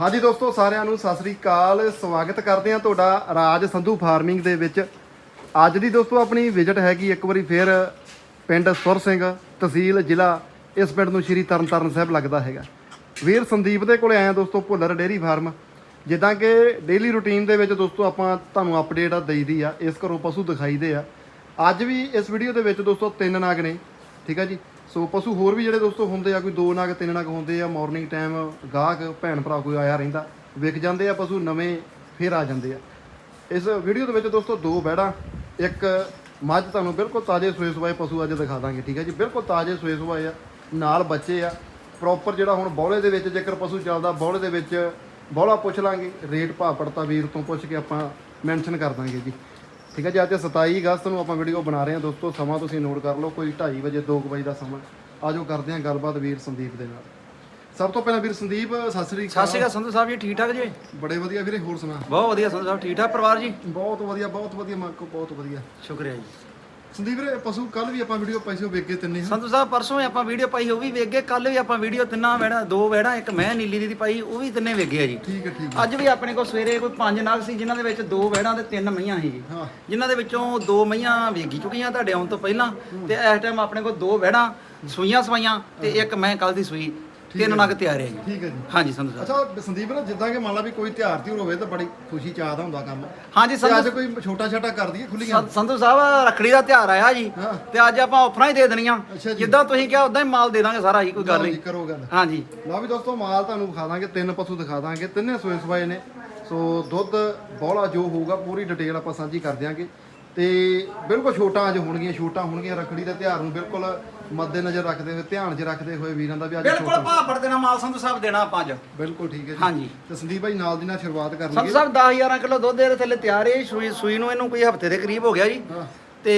ਹਾਂਜੀ ਦੋਸਤੋ, ਸਾਰਿਆਂ ਨੂੰ ਸਤਿ ਸ੍ਰੀ ਅਕਾਲ। ਸਵਾਗਤ ਕਰਦੇ ਹਾਂ ਤੁਹਾਡਾ ਰਾਜ ਸੰਧੂ ਫਾਰਮਿੰਗ ਦੇ ਵਿੱਚ। ਅੱਜ ਦੀ ਦੋਸਤੋ, ਆਪਣੀ ਵਿਜ਼ਿਟ ਹੈਗੀ ਇੱਕ ਵਾਰੀ ਫੇਰ ਪਿੰਡ ਸੁਰ ਸਿੰਘ ਤਹਿਸੀਲ ਜ਼ਿਲ੍ਹਾ। ਇਸ ਪਿੰਡ ਨੂੰ ਸ਼੍ਰੀ ਤਰਨਤਾਰਨ ਸਾਹਿਬ ਲੱਗਦਾ ਹੈਗਾ। ਵੀਰ ਸੰਦੀਪ ਦੇ ਕੋਲੇ ਆਇਆ ਦੋਸਤੋ, ਭੁੱਲਰ ਡੇਅਰੀ ਫਾਰਮ। ਜਿੱਦਾਂ ਕਿ ਡੇਲੀ ਰੁਟੀਨ ਦੇ ਵਿੱਚ ਦੋਸਤੋ, ਆਪਾਂ ਤੁਹਾਨੂੰ ਅਪਡੇਟ ਆ, ਦੇਈਦੀ ਆ, ਇਸ ਘਰੋਂ ਪਸ਼ੂ ਦਿਖਾਈਦੇ ਆ। ਅੱਜ ਵੀ ਇਸ ਵੀਡੀਓ ਦੇ ਵਿੱਚ ਦੋਸਤੋ, ਤਿੰਨ ਨਾਗ ਨੇ, ਠੀਕ ਆ ਜੀ? ਸੋ ਪਸ਼ੂ ਹੋਰ ਵੀ ਜਿਹੜੇ ਦੋਸਤੋ ਹੁੰਦੇ ਆ, ਕੋਈ ਦੋ ਨਾਗ, ਤਿੰਨ ਨਾਗ ਹੁੰਦੇ ਆ ਮਾਰਨਿੰਗ ਟਾਈਮ ਗਾਹਕ, ਭੈਣ ਭਰਾ ਕੋਈ ਆਇਆ ਰਹਿੰਦਾ, ਵਿਕ ਜਾਂਦੇ ਆ ਪਸ਼ੂ, ਨਵੇਂ ਫੇਰ ਆ ਜਾਂਦੇ ਆ। ਇਸ ਵੀਡੀਓ ਦੇ ਵਿੱਚ ਦੋਸਤੋ ਦੋ ਬੈੜਾਂ ਇੱਕ ਮੱਝ ਤੁਹਾਨੂੰ ਬਿਲਕੁਲ ਤਾਜ਼ੇ ਸੂਏ ਸੁਆਏ ਪਸ਼ੂ ਅੱਜ ਦਿਖਾ ਦਾਂਗੇ, ਠੀਕ ਹੈ ਜੀ? ਬਿਲਕੁਲ ਤਾਜ਼ੇ ਸੋਏ ਸੁਆਏ ਆ, ਨਾਲ ਬੱਚੇ ਆ ਪ੍ਰੋਪਰ ਜਿਹੜਾ ਹੁਣ ਬੌਲੇ ਦੇ ਵਿੱਚ ਜੇਕਰ ਪਸ਼ੂ ਚੱਲਦਾ, ਬੌਲੇ ਦੇ ਵਿੱਚ ਬੌਲਾ ਪੁੱਛ ਲਾਂਗੇ, ਰੇਟ ਭਾਅ ਪੜਤਾ ਵੀਰ ਤੋਂ ਪੁੱਛ ਕੇ ਆਪਾਂ ਮੈਂਸ਼ਨ ਕਰ ਦਾਂਗੇ ਜੀ। ਠੀਕ ਹੈ ਜੀ ਅੱਜ 27 ਅਗਸਤ ਨੂੰ ਆਪਾਂ ਵੀਡੀਓ ਬਣਾ ਰਹੇ ਹਾਂ ਦੋਸਤੋ ਸਮਾਂ ਤੁਸੀਂ ਨੋਟ ਕਰ ਲਓ ਕੋਈ 2:30 ਵਜੇ 2 ਵਜੇ ਦਾ ਸਮਾਂ। ਆਜੋ ਕਰਦੇ ਹਾਂ ਗੱਲਬਾਤ ਵੀਰ ਸੰਦੀਪ ਦੇ ਨਾਲ। ਸਭ ਤੋਂ ਪਹਿਲਾਂ ਵੀਰ ਸੰਦੀਪ ਸਤਿ ਸ੍ਰੀ ਸਤਿ ਸ਼੍ਰੀ ਅਕਾਲ ਸੰਧੂ ਸਾਹਿਬ ਜੀ ਠੀਕ ਠਾਕ ਜੀ? ਬੜੇ ਵਧੀਆ ਵੀਰੇ ਹੋਰ ਸੁਣਾ? ਬਹੁਤ ਵਧੀਆ ਸੰਧੂ ਸਾਹਿਬ ਠੀਕ ਠਾਕ ਪਰਿਵਾਰ ਜੀ? ਬਹੁਤ ਵਧੀਆ ਬਹੁਤ ਵਧੀਆ ਮਾਕੋ ਬਹੁਤ ਵਧੀਆ। ਸ਼ੁਕਰੀਆ ਜੀ। ਸੰਦੀਪ ਵੀਰੇ ਪਸ਼ੂ ਕੱਲ ਵੀ ਆਪਾਂ ਵੀਡੀਓ ਪਾਈ ਸੀ ਉਹ ਕੇ ਤਿੰਨੇ ਹਾਂ ਸੰਧੂ ਸਾਹਿਬ ਪਰਸੋਂ ਆਪਾਂ ਵੀਡੀਓ ਪਾਈ ਉਹ ਵੀ ਵੇਖ ਗਏ। ਕੱਲ ਵੀ ਆਪਾਂ ਵੀਡੀਓ ਤਿੰਨਾਂ ਵੈੜਾ ਦੋ ਵੈੜਾ ਇੱਕ ਮੈਂ ਨੀਲੀ ਦੀ ਦੀ ਪਾਈ ਉਹ ਵੀ ਤਿੰਨੇ ਵੇਖ ਗਏ ਆ ਜੀ। ਠੀਕ ਹੈ ਠੀਕ ਅੱਜ ਵੀ ਆਪਣੇ ਕੋਲ ਸਵੇਰੇ ਕੋਈ ਪੰਜ ਨਾਗ ਸੀ ਜਿਨ੍ਹਾਂ ਦੇ ਵਿੱਚ ਦੋ ਵੈੜਾਂ ਤੇ ਤਿੰਨ ਮਈਆਂ ਸੀ। ਜੀ ਹਾਂ। ਜਿਨ੍ਹਾਂ ਦੇ ਵਿੱਚੋਂ ਦੋ ਮਈਆਂ ਵੇਗੀ ਚੁੱਕੀਆਂ ਤੁਹਾਡੇ ਆਉਣ ਤੋਂ ਪਹਿਲਾਂ ਤੇ ਇਸ ਟਾਈਮ ਆਪਣੇ ਕੋਲ ਦੋ ਵੈੜਾਂ ਸੂਈਆਂ ਸਵਾਈਆਂ ਤੇ ਇੱਕ ਮੈਂ ਕੱਲ ਦੀ ਸੂਈ। ਤਿੰਨ ਨਗ ਤਿਆਰ ਹੈ ਜੀ। ਠੀਕ ਹੈ ਜੀ। ਹਾਂਜੀ ਸੰਧੂ ਸਾਹਿਬ। ਅੱਛਾ ਸੰਦੀਪ ਨਾ ਜਿੱਦਾਂ ਕਿ ਮੰਨ ਲਾ ਵੀ ਕੋਈ ਤਿਉਹਾਰ ਤਿਉਰ ਹੋਵੇ ਤਾਂ ਬੜੀ ਖੁਸ਼ੀ ਚਾਹ ਦਾ ਹੁੰਦਾ ਕੰਮ। ਹਾਂਜੀ ਤੇ ਸੰਧੂ ਅੱਜ ਕੋਈ ਛੋਟਾ ਛੋਟਾ ਕਰ ਦਈਏ ਖੁੱਲੀਆਂ ਸੰ- ਸੰਧੂ ਸਾਹਿਬ ਰੱਖੜੀ ਦਾ ਤਿਉਹਾਰ ਆਇਆ ਜੀ। ਹਾਂ। ਤੇ ਅੱਜ ਆਪਾਂ ਆਫਰਾਂ ਹੀ ਦੇ ਦੇਣੀਆਂ। ਅੱਛਾ ਜੀ। ਜਿੱਦਾਂ ਤੁਸੀਂ ਕਿਹਾ ਉਦਾਂ ਹੀ ਮਾਲ ਦੇ ਦਾਂਗੇ ਸਾਰਾ ਜੀ ਕੋਈ ਗੱਲ ਲਓ ਜੀ, ਨਹੀਂ। ਕਰੋ ਗੱਲ। ਹਾਂਜੀ ਲਓ ਵੀ ਦੋਸਤੋ ਮਾਲ ਤੁਹਾਨੂੰ ਵਿਖਾ ਦਾਂਗੇ ਤਿੰਨ ਪਸ਼ੂ ਦਿਖਾ ਦਾਂਗੇ ਤਿੰਨੇ ਸੋਏ ਸਵਾਏ ਨੇ। ਸੋ ਦੁੱਧ ਬੋਲਾ ਜੋ ਹੋਊਗਾ ਪੂਰੀ ਡਿਟੇਲ ਆਪਾਂ ਸਾਂਝੀ ਕਰ ਦਿਆਂਗੇ। ਤੇ ਬਿਲਕੁਲ ਛੋਟਾ ਅੱਜ ਹੋਣਗੀਆਂ ਛੋਟਾ ਹੋਣਗੀਆਂ ਰੱਖੜੀ ਦੇ ਤਿਉਹਾਰ ਨੂੰ ਬਿਲਕੁਲ ਮੱਦੇ ਨਜ਼ਰ ਰੱਖਦੇ ਹੋਏ ਧਿਆਨ 'ਚ ਰੱਖਦੇ ਹੋਏ ਵੀਰਾਂ ਦਾ ਵੀ ਅੱਜ ਬਿਲਕੁਲ ਛੋਟਾ ਭਾਅ ਦੇਣਾ ਮਾਲ ਸੰਧੂ ਸਾਹਿਬ ਦੇਣਾ ਆਪਾਂ ਅੱਜ। ਬਿਲਕੁਲ ਠੀਕ ਹੈ ਜੀ। ਹਾਂਜੀ। ਤੇ ਸੰਦੀਪ ਭਾਈ ਨਾਲ ਦੀ ਨਾਲ ਸ਼ੁਰੂਆਤ ਕਰ ਸੰਧੂ ਲਈਏ ਸਾਹਿਬ 10 11 ਕਿਲੋ ਦੁੱਧ ਦੇ ਥੱਲੇ ਤਿਆਰ ਹੈ ਸੂਈ ਸੂਈ ਨੂੰ ਇਹਨੂੰ ਕੋਈ ਹਫ਼ਤੇ ਦੇ ਕਰੀਬ ਹੋ ਗਿਆ ਜੀ। ਹਾਂ। ਤੇ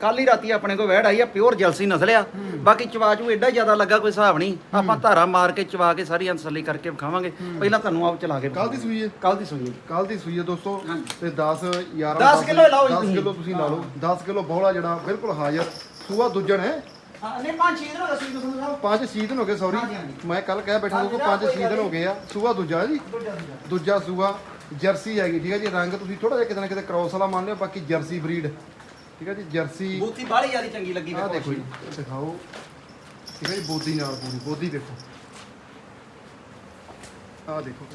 ਕੱਲ ਹੀ ਰਾਤੀ ਆਪਣੇ ਕੋਲ ਵਹਿੜ ਆਈ ਆ ਪਿਓਰ ਜਲਸੀ ਨਸਲ ਆ ਬਾਕੀ ਚਵਾਜੂ ਐਡਾ ਜ਼ਿਆਦਾ ਲੱਗਾ ਕੋਈ ਹਿਸਾਬ ਨਹੀਂ। ਆਪਾਂ ਧਾਰਾ ਮਾਰ ਕੇ ਚਵਾ ਕੇ ਸਾਰੀ ਤਸੱਲੀ ਕਰਕੇ ਵਿਖਾਵਾਂਗੇ। ਪਹਿਲਾਂ ਤੁਹਾਨੂੰ ਆਪ ਚਲਾ ਕੇ ਕੱਲ ਦੀ ਸੂਈ ਹੈ ਕੱਲ ਦੀ ਸੂਈ ਹੈ ਕੱਲ ਦੀ ਸੂਈ ਹੈ ਦੋਸਤੋ। ਤੇ 10 11 ਦਸ ਕਿੱਲੋ ਲਾਓ ਜੀ 10 ਤੁਸੀਂ। ਕਿਲੋ ਤੁਸੀਂ ਲਾ ਲਓ। 10 ਕਿਲੋ ਬੋਲਾ ਜਿਹੜਾ ਬਿਲਕੁਲ ਹਾਜ਼ਰ। ਸੂਆ ਦੂਜਣ ਹੈ। ਹਾਂ ਨਹੀਂ ਪੰਜ ਛੇ ਦਿਨ ਹੋ ਗਏ ਸੂਈ ਨੂੰ ਸੰਧੂ ਸਾਹਿਬ ਪੰਜ ਛੇ ਦਿਨ ਹੋ ਗਏ ਸੌਰੀ ਹਾਂਜੀ, ਹਾਂਜੀ। ਮੈਂ ਕੱਲ ਕਹਿ ਬੈਠਾ ਦੇਖੋ ਪੰਜ ਛੇ ਦਿਨ ਹੋ ਗਏ ਆ। ਸੂਆ ਦੂਜਾ ਜੀ? ਦੂਜਾ ਦੂਜਾ। ਦੂਜਾ ਸੂਆ ਜਰਸੀ ਹੈਗੀ ਠੀਕ ਹੈ ਜੀ? ਰੰਗ ਤੁਸੀਂ ਥੋੜਾ ਜਿਹਾ ਕਿਤੇ ਨਾ ਕਿਤੇ ਕ੍ਰੋਸ ਵਾਲਾ ਮੰਨ ਲਿਓ ਬਾਕੀ ਜਰਸੀ ਬਰੀਡ ਠੀਕ ਹੈ ਜੀ? ਜਰਸੀ ਬੂਥੀ ਬਾਹਲੀ ਜ਼ਿਆਦਾ ਚੰਗੀ ਲੱਗੀ ਆਹ ਦੇਖੋ ਜੀ ਦਿਖਾਓ। ਠੀਕ ਹੈ ਜੀ? ਬੋਦੀ ਨਾਲ ਪੂਰੀ ਬੋਦੀ ਦੇਖੋ। ਆਹ ਦੇਖੋ।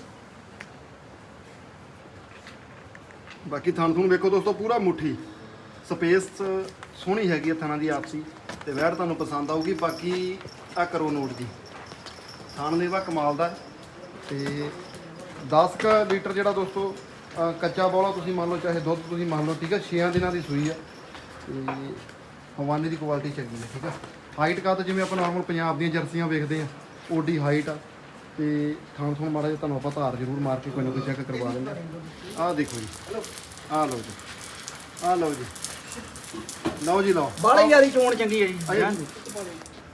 ਬਾਕੀ ਥਣ ਤੁਹਾਨੂੰ ਵੇਖੋ ਦੋਸਤੋ ਪੂਰਾ ਮੁੱਠੀ। ਸਪੇਸ ਸੋਹਣੀ ਹੈਗੀ ਹੈ ਥਣਾਂ ਦੀ ਆਪਸੀ। ਤੇ ਵੈੜ ਤੁਹਾਨੂੰ ਪਸੰਦ ਆਊਗੀ, ਬਾਕੀ ਆ ਕਰੋ ਨੋਟ ਜੀ। ਥਣ ਦੇਵਾ ਕਮਾਲ ਦਾ। ਹੈ। ਤੇ 10 ਕ ਲੀਟਰ ਜਿਹੜਾ ਦੋਸਤੋ ਅਹ ਕੱਚਾ ਬੋਲਾ ਤੁਸੀਂ ਮੰਨ ਲਓ, ਚਾਹੇ ਦੁੱਧ ਤੁਸੀਂ ਮੰਨ ਲਓ, ਠੀਕ ਹੈ 6 ਦਿਨਾਂ ਦੀ ਸੂਈ ਆ। ਤੇ ਹਵਾਨੇ ਦੀ ਕੁਆਲਿਟੀ ਚੰਗੀ ਹੈ ਠੀਕ ਆ। ਹਾਈਟ ਕਾ ਤਾਂ ਜਿਵੇਂ ਆਪਾਂ ਨਾਰਮਲ ਪੰਜਾਬ ਦੀਆਂ ਜਰਸੀਆਂ ਵੇਖਦੇ ਆ ਓਡੀ ਹਾਈਟ ਆ। ਤੇ ਥਾਂ ਥੋਂ ਮਾੜਾ ਜਿਹਾ ਤੁਹਾਨੂੰ ਆਪਾਂ ਧਾਰ ਜ਼ਰੂਰ ਮਾਰ ਕੇ ਕੋਈ ਨਾ ਕੋਈ ਚੈੱਕ ਕਰਵਾ ਦਿੰਦੇ ਆਹ ਦੇਖੋ ਜੀ। ਆਹ ਲਓ ਜੀ। ਆਹ ਲਓ ਜੀ। ਲਓ ਜੀ ਲਓ। ਬਾਹਲੀ ਜਿਆਦੀ ਚੋਣ ਚੰਗੀ ਹੈ ਜੀ। ਰਹਿਣ ਦਿਓ।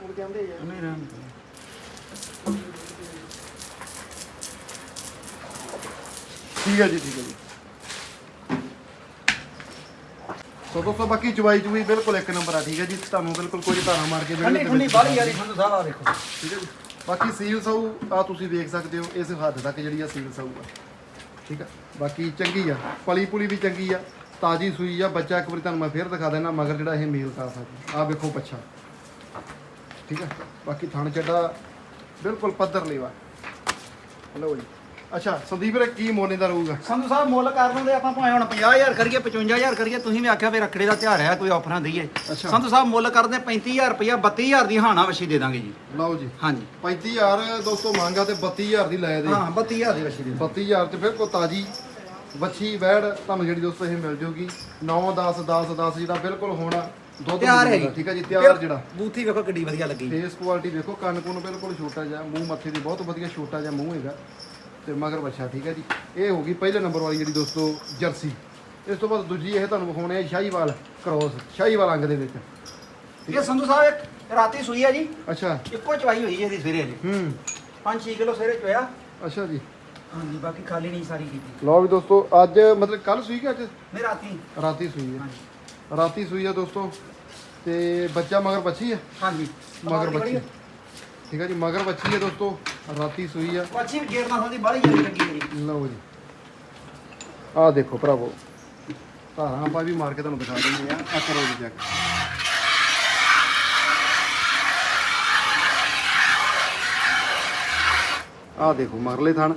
ਹੁਣ ਕਹਿੰਦੇ ਆ ਨਹੀਂ ਰਹਿਣ ਦਿਓ। ਠੀਕ ਹੈ ਜੀ ਠੀਕ ਹੈ ਜੀ। ਸੋ ਦੋਸਤੋ ਬਾਕੀ ਚਵਾਈ ਚੁਈ ਬਿਲਕੁਲ ਇੱਕ ਨੰਬਰ ਆ ਠੀਕ ਹੈ ਜੀ। ਤੁਹਾਨੂੰ ਬਿਲਕੁਲ ਕੋਈ ਧਾਰਾ ਮਾਰ ਕੇ ਠੰਡੀ ਠੰਡੀ ਬਾਹਲੀ ਸੰਧੂ ਸਾਹਿਬ ਆ ਦੇਖੋ। ਠੀਕ ਹੈ ਜੀ। ਬਾਕੀ ਸੀਲ ਸਊ ਆ ਤੁਸੀਂ ਵੇਖ ਸਕਦੇ ਹੋ ਇਸ ਹੱਦ ਤੱਕ ਜਿਹੜੀ ਆ ਸੀਲ ਸਊ ਆ। ਠੀਕ ਆ ਬਾਕੀ ਚੰਗੀ ਆ ਪਲੀ ਪੁਲੀ ਵੀ ਚੰਗੀ ਆ। ਤਾਜੀ ਸੂਈ ਆ ਬੱਚਾ ਇੱਕ ਵਾਰੀ ਤੁਹਾਨੂੰ ਮੈਂ ਫੇਰ ਦਿਖਾ ਦੇਣਾ ਮਗਰ ਜਿਹੜਾ ਇਹ ਮੇਲ ਕਰ ਸਕਦਾ। ਆ ਵੇਖੋ ਬੱਚਾ। ਠੀਕ ਆ? ਬਾਕੀ ਥਣ ਚੱਡਾ ਬਿਲਕੁਲ ਪੱਧਰ ਲੇਵਾ। ਲਓ ਜੀ। ਅੱਛਾ ਸੰਦੀਪ ਰੇ ਕੀ ਮੋਨੇ ਦਾ ਰਹੂਗਾ ਸੰਧੂ ਸਾਹਿਬ ਮੁੱਲ ਕਰ ਦਿੰਦੇ ਆਪਾਂ ਭਾਵੇਂ ਹੁਣ 50000 ਕਰੀਏ 55000 ਕਰੀਏ ਤੁਸੀਂ ਵੀ ਆਖਿਆ ਵੀ ਰੱਖੜੇ ਦਾ ਤਿਉਹਾਰ ਹੈ ਕੋਈ ਆਫਰਾਂ ਦਈਏ। ਅੱਛਾ। ਸੰਧੂ ਸਾਹਿਬ ਮੁੱਲ ਕਰਦੇ 35000 ਰੁਪਇਆ 32000 ਦੀ ਹਾਣਾ ਵਛੀ ਦੇ ਦਾਂਗੇ ਜੀ। ਲਓ ਜੀ। ਹਾਂਜੀ। 35000 ਦੋਸਤੋ ਮੰਗਾ ਤੇ 32000 ਦੀ ਲੈ ਦੇ। ਹਾਂ 32000 ਦੀ ਵਛੀ ਦੇ ਦਾਂਗੇ 32000 ਤੇ ਬਿਲਕੁਲ ਤਾਜੀ ਵੱਛੀ ਵੈੜ ਤੁਹਾਨੂੰ ਜਿਹੜੀ ਦੋਸਤੋ ਇਹ ਮਿਲ ਜਾਊਗੀ 9 10 10 10 ਜਿਹੜਾ ਬਿਲਕੁਲ ਹੁਣ ਦੁੱਧ ਤਿਆਰ ਹੈ ਜੀ ਠੀਕ ਹੈ ਜੀ ਤਿਆਰ ਜਿਹੜਾ। ਬੂਥੀ ਵੇਖੋ ਕਿੱਡੀ ਵਧੀਆ ਲੱਗੀ। ਫੇਸ ਕੁਆਲਿਟੀ ਦੇਖੋ ਕੰਨ ਕੁੰਨ ਬਿਲਕੁਲ ਛੋਟਾ ਜਿਹਾ ਮੂੰਹ ਮੱਥੇ ਦੀ ਬਹੁਤ ਵਧੀਆ ਛੋਟਾ ਜਿਹਾ ਮੂੰਹ ਹੈਗਾ। ਤੇ ਮਗਰ ਬੱਚਾ ਠੀਕ ਹੈ ਜੀ। ਇਹ ਹੋ ਗਈ ਪਹਿਲੇ ਨੰਬਰ ਵਾਲੀ ਜਿਹੜੀ ਦੋਸਤੋ ਜਰਸੀ। ਇਸ ਤੋਂ ਬਾਅਦ ਦੂਜੀ ਇਹ ਤੁਹਾਨੂੰ ਵਿਖਾਉਣੇ ਆ ਸ਼ਾਹੀਵਾਲ ਕ੍ਰੋਸ ਸ਼ਾਹੀਵਾਲ ਅੰਗ ਦੇ ਵਿੱਚ। ਇਹ ਸੰਧੂ ਸਾਹਿਬ ਇੱਕ ਰਾਤੀ ਸੂਈ ਆ ਜੀ। ਅੱਛਾ। ਇੱਕੋ ਚਵਾਈ ਹੋਈ ਹੈ ਇਹਦੀ ਸਵੇਰੇ ਜੀ ਹੂੰ। 5-6 ਕਿਲੋ ਸਵੇਰੇ ਚੋਇਆ। ਅੱਛਾ ਜੀ। ਹਾਂਜੀ ਬਾਕੀ ਖਾਲੀ ਨਹੀਂ ਸਾਰੀ ਕੀਤੀ। ਲਓ ਵੀ ਦੋਸਤੋ ਅੱਜ ਮਤਲਬ ਕੱਲ ਸੂਈ ਕਿ ਅੱਜ? ਨਹੀਂ ਰਾਤੀ। ਰਾਤੀ ਸੂਈ ਹੈ। ਹਾਂਜੀ। ਰਾਤੀ ਸੂਈ ਆ ਦੋਸਤੋ ਤੇ ਬੱਚਾ ਮਗਰ ਬੱਚੀ ਹੈ? ਹਾਂਜੀ। ਮਗਰ ਬੱਚੀ। ਠੀਕ ਹੈ ਜੀ ਮਗਰ ਬੱਚੀ ਹੈ ਦੋਸਤੋ ਰਾਤੀ ਸੂਈ ਆ। ਅੱਛੀ ਵੀ ਗੇਰ ਨਾਲ ਦੀ ਬਾਹਲੀ ਜ਼ਿਆਦਾ ਲੱਗੀ ਜੀ ਲਓ ਜੀ। ਆਹ ਦੇਖੋ ਭਰਾਵੋ ਧਾਰਾਂ ਆਪਾਂ ਵੀ ਮਾਰ ਕੇ ਤੁਹਾਨੂੰ ਦਿਖਾ ਦਿੰਦੇ ਆ ਆ ਕਰੋ ਜੀ ਚੈੱਕ ਆਹ ਦੇਖੋ ਮਰਲੇ ਥਣ।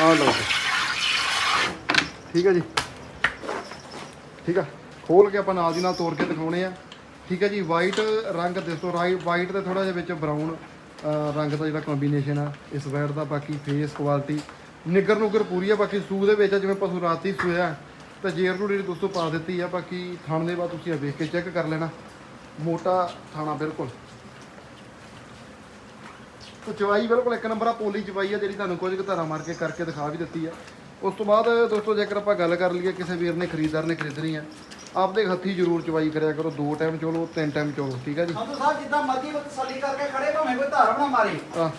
ਆ ਲਓ ਜੀ। ਠੀਕ ਹੈ ਜੀ। ਠੀਕ ਆ ਖੋਲ ਕੇ ਆਪਾਂ ਨਾਲ ਦੀ ਨਾਲ ਤੋੜ ਕੇ ਦਿਖਾਉਣੇ ਆ। ਠੀਕ ਹੈ ਜੀ। ਵਾਈਟ ਰੰਗ ਦੱਸੋ। ਰਾਈਟ ਵਾਈਟ ਤੇ ਥੋੜਾ ਜਿਹਾ ਵਿੱਚ ਬਰਾਊਨ ਰੰਗ ਦਾ ਜਿਹੜਾ ਕੰਬੀਨੇਸ਼ਨ ਆ ਇਸ ਵੈਟ ਦਾ। ਬਾਕੀ ਫੇਸ ਕੁਆਲਿਟੀ ਨਿੱਗਰ ਨੁਗਰ ਪੂਰੀ ਆ। ਬਾਕੀ ਸੂ ਦੇ ਵਿੱਚ ਆ, ਜਿਵੇਂ ਪਸ਼ੂ ਰਾਤੀ ਸੋਇਆ। ਤਾਂ ਜੇਰ ਨੂੰ ਜਿਹੜੀ ਦੋਸਤੋ ਪਾ ਦਿੱਤੀ ਆ ਬਾਕੀ ਥਣ ਦੇ ਬਾਅਦ ਤੁਸੀਂ ਇਹ ਵੇਖ ਕੇ ਚੈੱਕ ਕਰ ਲੈਣਾ। ਮੋਟਾ ਥਾਣਾ ਬਿਲਕੁਲ। ਤਾਂ ਚਵਾਈ ਬਿਲਕੁਲ ਇੱਕ ਨੰਬਰ ਆ ਪੋਲੀ ਚਵਾਈ ਆ ਜਿਹੜੀ ਤੁਹਾਨੂੰ ਕੁਝ ਕੁ ਧਾਰਾ ਮਾਰ ਕੇ ਕਰਕੇ ਦਿਖਾ ਵੀ ਦਿੱਤੀ ਆ। ਉਸ ਤੋਂ ਬਾਅਦ ਦੋਸਤੋ ਜੇਕਰ ਆਪਾਂ ਗੱਲ ਕਰ ਲਈਏ ਕਿਸੇ ਵੀਰ ਨੇ ਖਰੀਦਦਾਰ ਨੇ ਖਰੀਦਣੀ ਆ ਆਪਦੇ ਹੱਥੀ ਜ਼ਰੂਰ ਚਵਾਈ ਕਰਿਆ ਕਰੋ। ਦੋ ਟਾਈਮ ਚੋਲੋ ਤਿੰਨ ਟਾਈਮ ਚੋਲੋ ਠੀਕ ਆ ਜੀ? ਸੰਧੂ ਸਾਹਿਬ ਜਿੱਦਾਂ ਮਰਜ਼ੀ ਉਹ ਤਸੱਲੀ ਕਰਕੇ ਖੜੇ ਭਾਵੇਂ ਕੋਈ ਧਾਰ ਨਾ ਮਾਰੇ।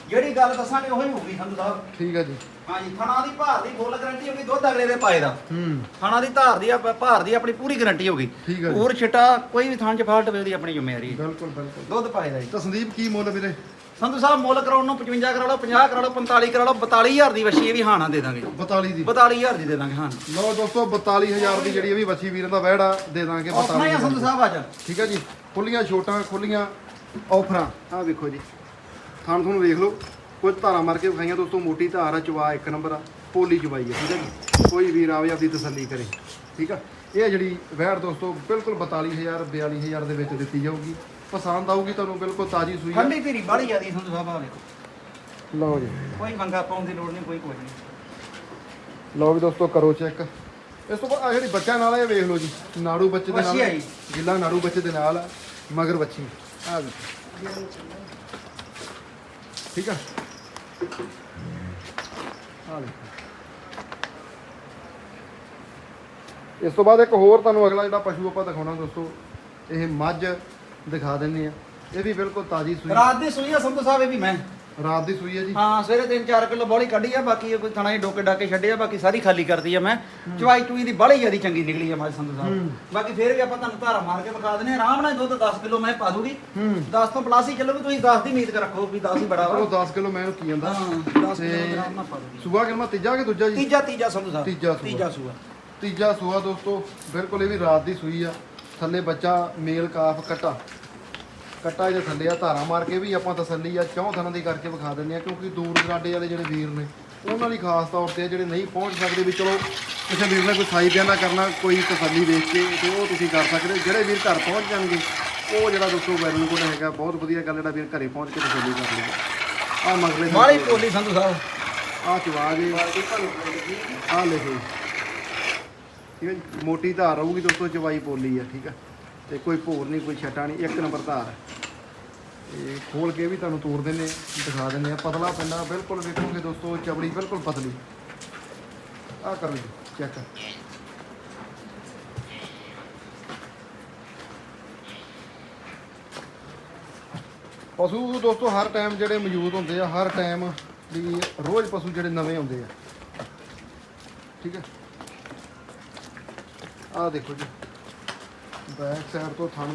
ਜਿਹੜੀ ਗੱਲ ਦੱਸਾਂਗੇ ਉਹੀ ਹੋਊਗੀ ਸੰਧੂ ਸਾਹਿਬ। ਠੀਕ ਆ ਜੀ। ਹਾਂਜੀ ਥਣਾ ਦੀ ਭਾਰ ਦੀ ਫੁੱਲ ਗਾਰੰਟੀ ਹੋਗੀ ਦੁੱਧ ਅਗਲੇ ਦੇ ਪਾਏ ਦਾ। ਹੂੰ। ਥਣਾ ਦੀ ਧਾਰ ਦੀ ਆ- ਭਾਰ ਦੀ ਆਪਣੀ ਪੂਰੀ ਗਾਰੰਟੀ ਹੋਗੀ ਠੀਕ ਆ ਜੀ। ਹੋਰ ਛਿਟਾ ਕੋਈ ਵੀ ਥਾਂ ਚ ਫਾਲਟ ਵੇ ਉਹਦੀ ਆਪਣੀ ਜ਼ਿੰਮੇਵਾਰੀ ਹੈ। ਬਿਲਕੁਲ ਬਿਲਕੁਲ। ਦੁੱਧ ਪਾਏ ਦਾ ਜੀ। ਤਾਂ ਸੰਦੀਪ ਕੀ ਮੁੱਲ ਵੀਰੇ? ਸੰਧੂ ਸਾਹਿਬ ਮੁੱਲ ਕਰਾਉਣ ਨੂੰ 55 ਕਰਾ ਲਓ 50 ਕਰਾ ਲਓ 45 ਕਰਾ ਲਓ 42000 ਦੀ ਵਸ਼ੀ ਇਹ ਵੀ ਹਾਣਾ ਦੇ ਦਾਂਗੇ। 42 ਦੀ। 42000 ਦੀ ਦੇ ਦਾਂਗੇ ਹਾਂ। ਲਓ ਦੋਸਤੋ 42000 ਦੀ ਜਿਹੜੀ ਇਹ ਵੀ ਵੱਛੀ ਵੀਰਾਂ ਦਾ ਵਹਿੜਾ ਦੇ ਦਾਂਗੇ ਆਪਣਾ ਹੀ ਆ ਸੰਧੂ 42000 ਸਾਹਿਬ ਅੱਜ। ਠੀਕ ਹੈ ਜੀ ਖੁੱਲੀਆਂ ਛੋਟਾਂ ਖੁੱਲੀਆਂ ਆਫਰਾਂ ਆਹ ਵੇਖੋ ਜੀ ਥਾਣ ਤੁਹਾਨੂੰ ਵੇਖ ਲਓ। ਕੁਝ ਧਾਰਾਂ ਮਾਰ ਕੇ ਵਿਖਾਈਆਂ ਦੋਸਤੋ ਮੋਟੀ ਧਾਰ ਆ ਚਵਾ ਇੱਕ ਨੰਬਰ ਆ ਪੋਲੀ ਚਵਾਈ ਆ ਠੀਕ ਹੈ ਜੀ। ਕੋਈ ਵੀਰ ਆਵੇ ਆਪਦੀ ਤਸੱਲੀ ਕਰੇ ਠੀਕ ਆ। ਇਹ ਜਿਹੜੀ ਵਹਿੜ ਦੋਸਤੋ ਬਿਲਕੁਲ 42000 42000 ਦੇ ਵਿੱਚ ਦਿੱਤੀ ਜਾਊਗੀ। ਪਸੰਦ ਆਊਗੀ ਤੁਹਾਨੂੰ ਬਿਲਕੁਲ ਤਾਜ਼ੀ ਸੂਈ ਆ। ਠੰਡੀ ਧੀਰੀ ਬਾੜੀ ਜਾਂਦੀ ਸੰਧੂ ਸਾਹਿਬ ਆ ਵੇਖੋ ਲਓ ਜੀ। ਕੋਈ ਮੰਗਾ ਪਾਉਣ ਦੀ ਲੋੜ ਨਹੀਂ ਕੋਈ ਕੁਝ ਨਹੀਂ। ਲਓ ਵੀ ਦੋਸਤੋ ਕਰੋ ਚੈੱਕ। ਇਸ ਤੋਂ ਬਾਅਦ ਆਹ ਜਿਹੜੀ ਬੱਚਾ ਨਾਲ ਆ ਇਹ ਵੇਖ ਲਓ ਜੀ। ਨਾੜੂ ਬੱਚੇ ਦੇ ਨਾਲ। ਵੱਛੀ ਆ ਜੀ। ਗਿੱਲਾ ਨਾੜੂ ਬੱਚੇ ਦੇ ਨਾਲ ਆ ਮਗਰ ਬੱਚੀ ਆ ਵੇਖੋ ਠੀਕ ਆ? ਆ ਇਸ ਤੋਂ ਬਾਅਦ ਇੱਕ ਹੋਰ ਤੁਹਾਨੂੰ ਅਗਲਾ ਜਿਹੜਾ ਪਸ਼ੂ ਆਪਾਂ ਦਿਖਾਉਣਾ ਦੋਸਤੋ ਇਹ ਮੱਝ। ਦਿਖਾ ਦਿੰਨੇ ਆ ਇਹ ਵੀ ਬਿਲਕੁਲ ਤਾਜ਼ੀ ਸੂਈ। ਰਾਤ ਦੀ ਸੂਈ ਆ ਸੰਧੂ ਸਾਹਿਬ ਇਹ ਵੀ ਮੈਂ। ਰਾਤ ਦੀ ਸੂਈ ਹੈ ਜੀ। ਹਾਂ ਸਵੇਰੇ 3-4 ਕਿਲੋ ਬੋਲੀ ਕੱਢੀ ਆ ਬਾਕੀ ਇਹ ਕੋਈ ਥਣਾ ਹੀ ਡੋਕੇ ਡਾਕੇ ਛੱਡੇ ਆ ਬਾਕੀ ਸਾਰੀ ਖਾਲੀ ਕਰਦੀ ਆ ਮੈਂ। ਚਵਾਈ ਚੂਈ ਦੀ ਬੜੀ ਜਿਆਦੀ ਚੰਗੀ ਨਿਕਲੀ ਆ ਮਾਜ ਸੰਧੂ ਸਾਹਿਬ। ਬਾਕੀ ਫੇਰ ਵੀ ਆਪਾਂ ਤੁਹਾਨੂੰ ਧਾਰਾ ਮਾਰ ਕੇ ਵਿਖਾ ਆ ਆਰਾਮ ਨਾਲ ਦੁੱਧ 10 ਕਿਲੋ ਮੈਂ ਪਾ ਦੂਗੀ। ਹੂੰ। 10 ਤੋਂ ਪਲੱਸ ਹੀ ਚੱਲੋ ਵੀ ਤੁਸੀਂ 10 ਦੀ ਉਮੀਦ ਕਰ ਰੱਖੋ ਵੀ 10 ਹੀ ਬੜਾ ਉਹ ਵਾ 10 ਕਿਲੋ ਮੈਂ ਕੀ ਜਾਂਦਾ। ਹਾਂ 10 ਕਿਲੋ ਆਰਾਮ ਨਾਲ ਪਾ ਦੂਗੀ। ਸੂਆ ਕਿੰਨਾ? ਤੀਜਾ ਕਿ ਦੂਜਾ ਜੀ? ਤੀਜਾ ਤੀਜਾ ਸੰਧੂ ਸਾਹਿਬ। ਤੀਜਾ ਸੂਆ। ਤੀਜਾ ਸੂਆ ਦੋਸਤੋ ਬਿਲਕੁਲ ਇਹ ਵੀ ਰਾਤ ਦੀ ਸੂਈ ਆ। ਥੱਲੇ ਬੱਚਾ ਮੇਲ ਕਾਫ ਕਟਾ। ਕਟਾ ਇਹਦੇ ਥੱਲੇ ਆ ਧਾਰਾ ਮਾਰ ਕੇ ਵੀ ਆਪਾਂ ਤਸੱਲੀ ਆ ਚੌਂ ਥਣਾਂ ਦੀ ਕਰਕੇ ਵਿਖਾ ਦਿੰਦੇ ਆ ਕਿਉਂਕਿ ਦੂਰ ਦਰਾਡੇ ਵਾਲੇ ਜਿਹੜੇ ਵੀਰ ਨੇ ਉਹਨਾਂ ਲਈ ਖਾਸ ਤੌਰ ਤੇ ਆ ਜਿਹੜੇ ਨਹੀਂ ਪਹੁੰਚ ਸਕਦੇ ਵੀ ਚਲੋ ਕਿਸੇ ਵੀਰ ਨੇ ਕੋਈ ਸਾਈ ਬਿਆਨਾ ਕਰਨਾ ਕੋਈ ਤਸੱਲੀ ਦੇਖ ਕੇ ਤੇ ਉਹ ਤੁਸੀਂ ਕਰ ਸਕਦੇ ਜਿਹੜੇ ਵੀਰ ਘਰ ਪਹੁੰਚ ਜਾਣਗੇ ਉਹ ਜਿਹੜਾ ਦੋਸਤੋ ਵੈਰਨ ਕੋਲ ਹੈਗਾ ਬਹੁਤ ਵਧੀਆ ਗੱਲ ਜਿਹੜਾ ਵੀਰ ਘਰੇ ਪਹੁੰਚ ਕੇ ਤਸੱਲੀ ਕਰ ਲੇਗਾ ਆ ਮਗਲੇ ਮਾੜੀ ਪੋਲੀ ਸੰਧੂ ਸਾਹਿਬ। ਆ ਚਵਾ ਜੇ ਆ ਲੈ ਜੀ ਠੀਕ ਹੈ ਜੀ? ਮੋਟੀ ਧਾਰ ਆਊਗੀ ਦੋਸਤੋ ਚਵਾਈ ਪੋਲੀ ਆ, ਠੀਕ ਆ? ਤੇ ਕੋਈ ਭੋਰ ਨਹੀਂ, ਕੋਈ ਛਟਾ ਨਹੀਂ, ਇੱਕ ਨੰਬਰ ਧਾਰ ਹੈ ਤੇ ਖੋਲ ਕੇ ਵੀ ਤੁਹਾਨੂੰ ਤੋੜ ਦਿੰਨੇ ਦਿਖਾ ਦਿੰਨੇ ਆ ਪਤਲਾ ਪਿੰਡਾ ਬਿਲਕੁਲ ਵੇਖੋਗੇ ਦੋਸਤੋ ਚਬੜੀ ਬਿਲਕੁਲ ਪਤਲੀ। ਆ ਕਰੋ ਜੀ ਚੈੱਕ ਪਸ਼ੂ ਦੋਸਤੋ, ਹਰ ਟਾਈਮ ਜਿਹੜੇ ਮੌਜੂਦ ਹੁੰਦੇ ਆ, ਹਰ ਟਾਈਮ ਵੀ ਰੋਜ਼ ਪਸ਼ੂ ਜਿਹੜੇ ਨਵੇਂ ਆਉਂਦੇ ਆ। ਠੀਕ ਹੈ? ਆਹ ਦੇਖੋ ਜੀ। ਬੈਕ ਸਾਈਡ ਤੋਂ ਥਣ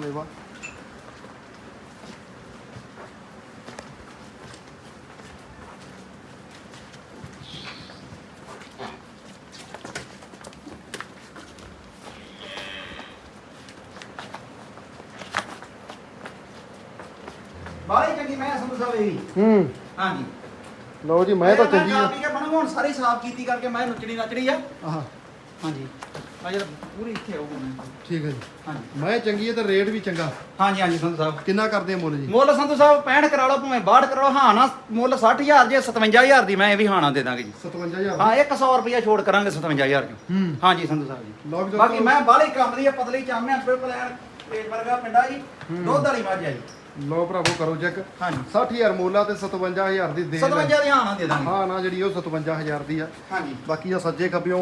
ਚੰਗੀ ਮੈਂ ਸੰਧੂ ਸਾਹਿਬ ਇਹ ਵੀ। ਹੂੰ। ਹਾਂਜੀ। ਲਓ ਜੀ ਮੈਂ ਤਾਂ ਚੰਗੀ ਆ। ਕਾਪੀ ਕੇ ਬਣਾਉਂ ਹੁਣ ਸਾਰੀ ਸਾਫ਼ ਕੀਤੀ ਕਰਕੇ ਮੈਂ ਨੁਚੜੀ ਨਚੜੀ ਆ। ਆਹ। ਹਾਂਜੀ। ਆ ਜਿਹੜਾ ਪੂਰੀ ਇੱਥੇ ਆਊਗਾ ਮੈਂ ਠੀਕ ਹੈ ਜੀ। ਹਾਂਜੀ। ਮੈਂ ਚੰਗੀ ਹੈ ਤੇ ਰੇਟ ਵੀ ਚੰਗਾ। ਹਾਂਜੀ ਹਾਂਜੀ ਸੰਧੂ ਸਾਹਿਬ। ਕਿੰਨਾ ਕਰਦੇ ਆ ਮੁੱਲ ਜੀ? ਮੁੱਲ ਸੰਧੂ ਸਾਹਿਬ 65 ਕਰਾ ਲਓ ਭਾਵੇਂ 62 ਕਰਾ ਲਓ। ਹਾਂ ਨਾ ਮੁੱਲ 60000 ਜੇ 57000 ਦੀ ਮੈਂ ਇਹ ਵੀ ਹਾਣਾ ਦੇ ਦਾਂਗੇ ਜੀ। 57000 ਹਾਂ 100 ਰੁਪਇਆ ਛੋੜ ਕਰਾਂਗੇ 57000 ਚੋਂ। ਹੂੰ। ਹਾਂਜੀ ਸੰਧੂ ਸਾਹਿਬ ਜੀ। ਲਓ ਵੀ ਬਾਕੀ ਮੈਂ ਬਾਹਲੀ ਕੰਮ ਦੀ ਆ ਪਤਲੀ ਚਾਮਿਆ ਬਿਲਕੁਲ ਐਨ ਪੇਟ ਵਰਗਾ ਪਿੰਡਾ ਜੀ। ਦੁੱਧ ਵਾਲੀ ਮੱਝ ਆ ਜੀ। ਲਓ ਭਰਾਵੋ ਕਰੋ ਚੈੱਕ। ਹਾਂਜੀ। 60000 ਮੁੱਲ ਆ ਤੇ 57000 ਦੀ ਦੇ 57 ਦੀ ਹਾਣਾ ਦੇ ਦਾਂਗੇ। ਹਾਂ ਨਾ ਜਿਹੜੀ ਉਹ 57000 ਦੀ ਆ। ਹਾਂਜੀ। ਬਾਕੀ ਆ ਸੱਜੇ ਖੱਬਿਓਂ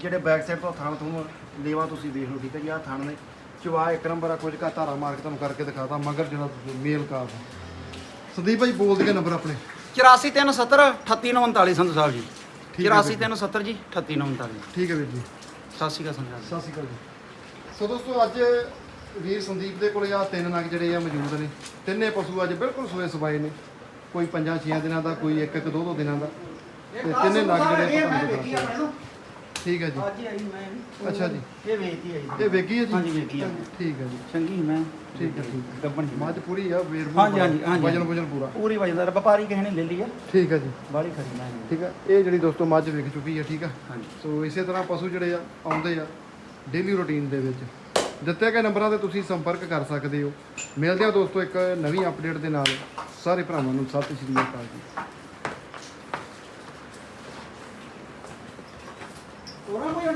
ਜਿਹੜੇ ਬੈਕ ਸਾਈਡ ਤੋਂ ਥਣ ਤੁਹਾਨੂੰ ਲੇਵਾ ਤੁਸੀਂ ਦੇਖ ਲਓ ਠੀਕ ਹੈ ਜੀ ਆ ਥਣ ਨੇ। ਚਵਾ ਇੱਕ ਨੰਬਰ ਆ ਕੁਝ ਕਾ ਧਾਰਾ ਮਾਰ ਕੇ ਤੁਹਾਨੂੰ ਕਰਕੇ ਦਿਖਾਤਾ ਮਗਰ ਜਿਹੜਾ ਤੁਸੀਂ ਮੇਲ ਕਾਫ ਸੰਦੀਪ ਭਾਈ ਬੋਲ ਦਈਏ ਨੰਬਰ ਆਪਣੇ। 84370 38939 ਸੰਧੂ ਸਾਹਿਬ ਜੀ। ਠੀਕ ਹੈ ਵੀਰ। 84370 ਜੀ 38939 ਠੀਕ ਹੈ ਵੀਰ ਜੀ। ਸਤਿ ਸ਼੍ਰੀ ਅਕਾਲ ਸੰਧੂ ਸਾਹਿਬ ਸਤਿ ਸ਼੍ਰੀ ਅਕਾਲ ਜੀ। ਸੋ ਦੋਸਤੋ ਅੱਜ ਵੀਰ ਸੰਦੀਪ ਦੇ ਕੋਲੇ ਆ ਤਿੰਨ ਨਗ ਜਿਹੜੇ ਆ ਮੌਜੂਦ ਨੇ। ਤਿੰਨੇ ਪਸ਼ੂ ਅੱਜ ਬਿਲਕੁਲ ਸੂਏ ਸਵਾਏ ਨੇ। ਕੋਈ ਪੰਜਾਂ ਛੇਆਂ ਦਿਨਾਂ ਦਾ ਕੋਈ ਇੱਕ ਇੱਕ ਦੋ ਦੋ ਦਿਨਾਂ ਦਾ। ਤੇ ਤਿੰਨੇ ਨਗ ਜਿਹੜੇ ਆਪਾਂ ਤੁਹਾਨੂੰ ਠੀਕ ਹੈ ਜੀ। ਅੱਜ ਹੀ ਆਈ ਮੈਂ। ਅੱਛਾ ਜੀ। ਇਹ ਵੇਚਦੀ ਆਈ ਇਹ ਵੇਗੀ ਹੈ ਜੀ? ਹਾਂਜੀ, ਵੇਗੀ ਆ। ਠੀਕ ਹੈ ਜੀ। ਚੰਗੀ ਮੈਂ। ਠੀਕ ਹੈ ਠੀਕ ਹੈ। ਗੱਬਣ ਮੱਝ ਪੂਰੀ ਆ ਵੇਰ ਹਾਂਜੀ, ਹਾਂਜੀ, ਹਾਂਜੀ। ਵਜਨ ਵਜਨ ਪੂਰਾ ਪੂਰੀ ਵਜਨਦਾਰ ਵਪਾਰੀ ਕਿਸੇ ਨੇ ਲੈ ਲਈ ਆ ਠੀਕ ਹੈ ਜੀ। ਬਾਹਲੀ ਖਰੀ ਮੈਂ। ਠੀਕ ਹੈ। ਇਹ ਜਿਹੜੀ ਦੋਸਤੋ ਮੱਝ ਵਿਕ ਚੁੱਕੀ ਹੈ ਠੀਕ ਆ ਹਾਂਜੀ। ਸੋ ਇਸੇ ਤਰ੍ਹਾਂ ਪਸ਼ੂ ਜਿਹੜੇ ਆ ਆਉਂਦੇ ਆ ਡੇਲੀ ਰੁਟੀਨ ਦੇ ਵਿੱਚ। ਦਿੱਤੇ ਗਏ ਨੰਬਰਾਂ ਤੇ ਤੁਸੀਂ ਸੰਪਰਕ ਕਰ ਸਕਦੇ ਹੋ। ਮਿਲਦੇ ਆ ਦੋਸਤੋ ਇੱਕ ਨਵੀਂ ਅਪਡੇਟ ਦੇ ਨਾਲ। ਸਾਰੇ ਭਰਾਵਾਂ ਨੂੰ ਸਤਿ ਸ਼੍ਰੀ ਅਕਾਲ ਜੀ। Where am I